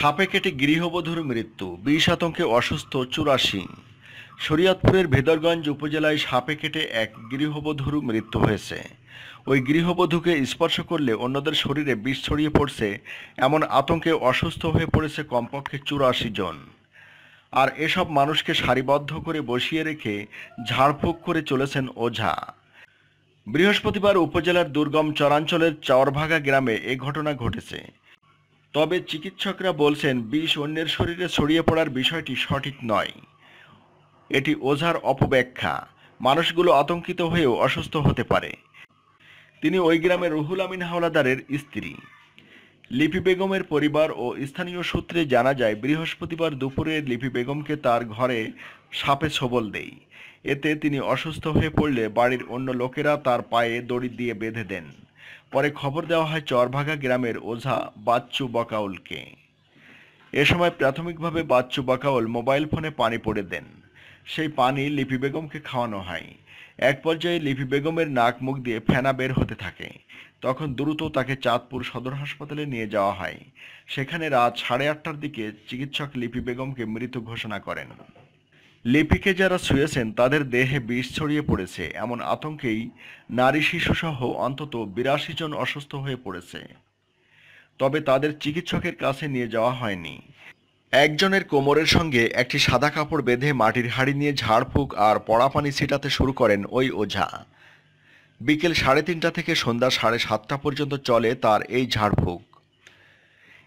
সাপে কেটে গৃহবধূর মৃত্যু বিষ আতঙ্কে অসুস্থ, চুরাশি। শরীয়তপুরের ভেদরগঞ্জ উপজেলায় সাপে কেটে এক গৃহবধূর মৃত্যু হয়েছে। ওই গৃহবধূকে স্পর্শ করলে অন্যদের শরীরে বিষ ছড়িয়ে পড়ছে, এমন আতঙ্কে অসুস্থ হয়ে পড়েছে কমপক্ষে চুরাশি জন। আর এসব মানুষকে সারিবদ্ধ করে বসিয়ে রেখে ঝাড়ফুঁক করে চলেছেন ওঝা। বৃহস্পতিবার উপজেলার দুর্গম চরাঞ্চলের চরভাগা গ্রামে এ ঘটনা ঘটেছে। তবে চিকিৎসকরা বলছেন, বিষ অন্যের শরীরে ছড়িয়ে পড়ার বিষয়টি সঠিক নয়। এটি ওঝার অপব্যাখ্যা। মানুষগুলো আতঙ্কিত হয়েও অসুস্থ হতে পারে। তিনি ওই গ্রামের রুহুল আমিন হাওলাদারের স্ত্রী। লিপি বেগমের পরিবার ও স্থানীয় সূত্রে জানা যায়, বৃহস্পতিবার দুপুরে লিপি বেগমকে তার ঘরে সাপে ছবল দেয়। এতে তিনি অসুস্থ হয়ে পড়লে বাড়ির অন্য লোকেরা তার পায়ে দড়ি দিয়ে বেঁধে দেন। পরে খবর দেওয়া হয় চরভাগা গ্রামের ওঝা বাচ্চু বকাউলকে। এ সময় প্রাথমিকভাবে বাচ্চু বকাউল মোবাইল ফোনে পানি পড়ে দেন। সেই পানি লিপি বেগমকে খাওয়ানো হয়। এক পর্যায়ে লিপি বেগমের নাক মুখ দিয়ে ফেনা বের হতে থাকে। তখন দ্রুত তাকে চাঁদপুর সদর হাসপাতালে নিয়ে যাওয়া হয়। সেখানে রাত সাড়ে আটটার দিকে চিকিৎসক লিপি বেগমকে মৃত ঘোষণা করেন। লিপিকে যারা শুয়েছেন তাদের দেহে বিষ ছড়িয়ে পড়েছে। এমন আতঙ্কেই নারী শিশুসহ অন্তত বিরাশি জন অসুস্থ হয়ে পড়েছে। তবে তাদের চিকিৎসকের কাছে নিয়ে যাওয়া হয়নি। একজনের কোমরের সঙ্গে একটি সাদা কাপড় বেঁধে মাটির হাড়ি নিয়ে ঝাড়ফুঁক আর পড়া পানি ছিটাতে শুরু করেন ওই ওঝা। বিকেল সাড়ে তিনটা থেকে সন্ধ্যা সাড়ে সাতটা পর্যন্ত চলে তার এই ঝাড়ফুঁক।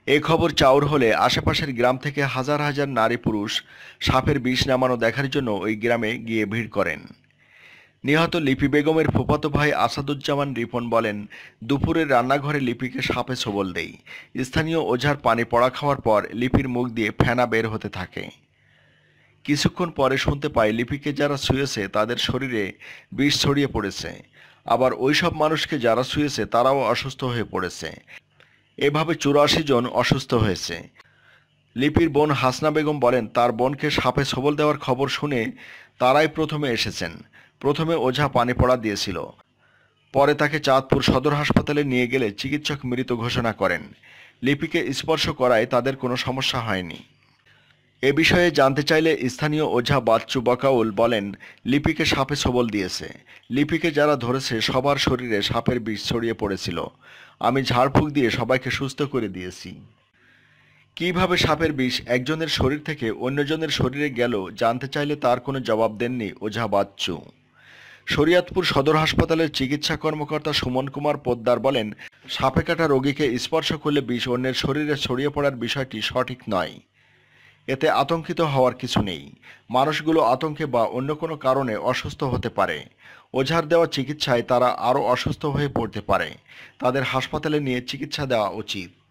এ খবর চাউর হলে আশেপাশের গ্রাম থেকে হাজার হাজার নারী পুরুষ সাপের বিষ নামানো দেখার জন্য ওই গ্রামে গিয়ে ভিড় করেন। নিহত লিপি বেগমের ফুপাতো ভাই আসাদুজ্জামান রিপন বলেন দুপুরে রান্নাঘরে লিপিকে সাপে ছবল দেই। স্থানীয় ওঝার পানি পড়া খাওয়ার পর লিপির মুখ দিয়ে ফেনা বের হতে থাকে। কিছুক্ষণ পরে শুনতে পাই লিপিকে যারা শুয়েছে তাদের শরীরে বিষ ছড়িয়ে পড়েছে। আবার ওই সব মানুষকে যারা শুয়েছে তারাও অসুস্থ হয়ে পড়েছে। এভাবে চুরাশি জন অসুস্থ হয়েছে। লিপির বোন হাসনা বেগম বলেন, তার বোনকে সাপে সবল দেওয়ার খবর শুনে তারাই প্রথমে এসেছেন। প্রথমে ওঝা পানি পড়া দিয়েছিল। পরে তাকে চাঁদপুর সদর হাসপাতালে নিয়ে গেলে চিকিৎসক মৃত ঘোষণা করেন। লিপিকে স্পর্শ করায় তাদের কোনো সমস্যা হয়নি। এ বিষয়ে জানতে চাইলে স্থানীয় ওঝা বাচ্চু বকাউল বলেন, লিপিকে সাপে সবল দিয়েছে। লিপিকে যারা ধরেছে, সবার শরীরে সাপের বিষ ছড়িয়ে পড়েছিল। আমি ঝাড়ফুঁক দিয়ে সবাইকে সুস্থ করে দিয়েছি। কীভাবে সাপের বিষ একজনের শরীর থেকে অন্যজনের শরীরে গেল জানতে চাইলে তার কোনো জবাব দেননি ওঝা বাচ্চু। শরিয়াতপুর সদর হাসপাতালের চিকিৎসা কর্মকর্তা সুমন কুমার পোদ্দার বলেন, সাপে কাটা রোগীকে স্পর্শ করলে বিষ অন্যের শরীরে ছড়িয়ে পড়ার বিষয়টি সঠিক নয়। এতে আতঙ্কিত হওয়ার কিছু নেই। মানুষগুলো আতঙ্কে বা অন্য কোনো কারণে অসুস্থ হতে পারে। ওঝার দেওয়া চিকিৎসায় তারা আরও অসুস্থ হয়ে পড়তে পারে। তাদের হাসপাতালে নিয়ে চিকিৎসা দেওয়া উচিত।